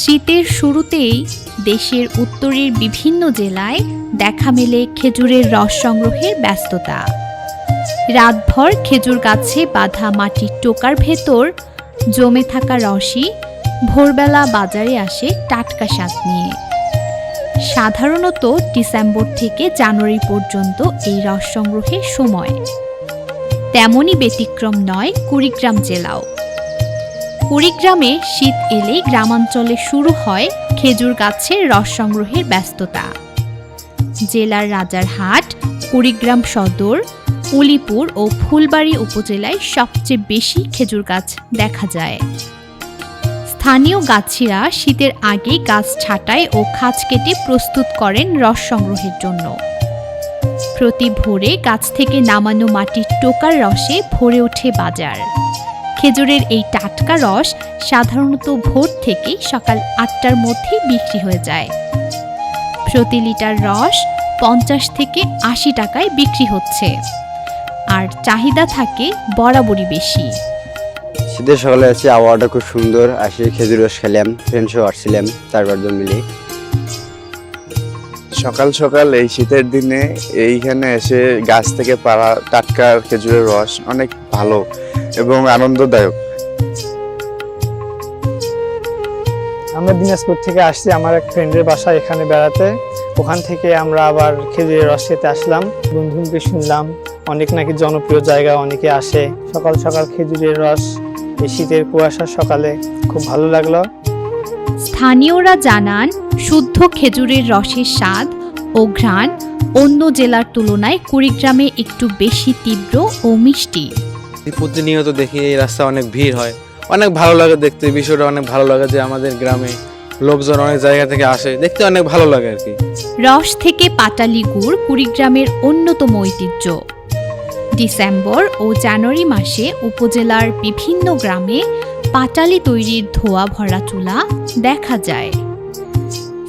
শীতের শুরুতেই দেশের উত্তরের বিভিন্ন জেলায় দেখা মেলে খেজুরের রস সংগ্রহের ব্যস্ততা। রাতভর খেজুর গাছে বাঁধা মাটির টোকার ভেতর জমে থাকা রসই ভোরবেলা বাজারে আসে টাটকা স্বাদ নিয়ে। সাধারণত ডিসেম্বর থেকে জানুয়ারি পর্যন্ত এই রস সংগ্রহের সময়। তেমনই ব্যতিক্রম নয় কুড়িগ্রাম জেলাও। কুড়িগ্রামে শীত এলে গ্রামাঞ্চলে শুরু হয় খেজুর গাছের রস সংগ্রহের ব্যস্ততা। জেলার রাজারহাট, কুড়িগ্রাম সদর, উলিপুর ও ফুলবাড়ি উপজেলায় সবচেয়ে বেশি খেজুর গাছ দেখা যায়। স্থানীয় গাছিরা শীতের আগে গাছ ছাঁটাই ও খাঁচ কেটে প্রস্তুত করেন রস সংগ্রহের জন্য। প্রতি ভোরে গাছ থেকে নামানো মাটির টোকার রসে ভরে ওঠে বাজার। খেজুরের এই টাটকা রস সাধারণত ভোর থেকে সকাল আটটার মধ্যে বিক্রি হয়ে যায়। প্রতি লিটার রস পঞ্চাশ থেকে আশি টাকায় বিক্রি হচ্ছে। আর চাহিদা থাকে বরাবরই বেশি। শীতের সকালে আছে আবহাওয়াটা খুব সুন্দর, আসে খেজুর রস খেলাম, ফ্রেন্ডসও আসছিলাম চার পাঁচজন মিলে। সকাল সকাল এই শীতের দিনে এইখানে এসে গাছ থেকে পাড়া টাটকা খেজুরের রস অনেক ভালো এবং আনন্দদায়ক। আমরা দিনাজপুর থেকে আসছি, আমার এক ফ্রেন্ডের বাসা এখানে বেড়াতে। ওখান থেকে আমরা আবার খেজুরের রস খেতে আসলাম। বন্ধুকে শুনলাম, অনেক নাকি জনপ্রিয় জায়গা, অনেকে আসে। সকাল সকাল খেজুরের রস, এই শীতের কুয়াশার সকালে খুব ভালো লাগল। স্থানীয়রা জানান শুদ্ধ খেজুরের রসের স্বাদ ও ঘ্রাণ অন্য জেলার তুলনায় কুড়িগ্রামে একটু বেশি তীব্র ও মিষ্টি। প্রতিনিয়ত দেখি এই রাস্তা অনেক ভিড় হয়। অনেক ভালো লাগে দেখতে বিষয়টা অনেক ভালো লাগে যে আমাদের গ্রামে লোকজন অনেক জায়গা থেকে আসে দেখতে অনেক ভালো লাগে আর কি। রস থেকে পাটালি গুড় কুড়িগ্রামের অন্যতম ঐতিহ্য। ডিসেম্বর ও জানুয়ারি মাসে উপজেলার বিভিন্ন গ্রামে পাটালি তৈরির ধোয়া ভরা চুলা দেখা যায়।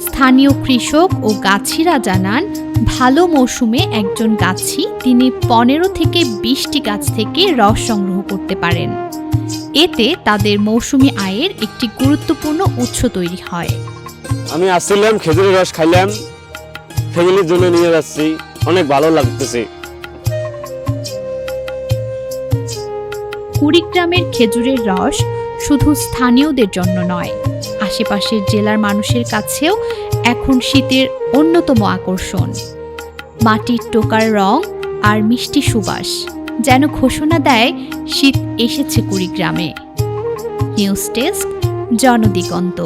স্থানীয় কৃষক ও গাছিরা জানান ভালো মৌসুমে একজন গাছি তিনি পনেরো থেকে বিশটি গাছ থেকে রস সংগ্রহ করতে পারেন। এতে তাদের মৌসুমী আয়ের একটি গুরুত্বপূর্ণ উৎস তৈরি হয়। আমি আসছিলাম খেজুরের রস খাইলাম ফ্যামিলির জন্য নিয়ে যাচ্ছি অনেক ভালো লাগতেছে। কুড়িগ্রামের খেজুরের রস শুধু স্থানীয়দের জন্য নয়, আশেপাশের জেলার মানুষের কাছেও এখন শীতের অন্যতম আকর্ষণ। মাটির টোকার রং আর মিষ্টি সুবাস যেন ঘোষণা দেয় শীত এসেছে কুড়িগ্রামে। News desk, Jonodiganta.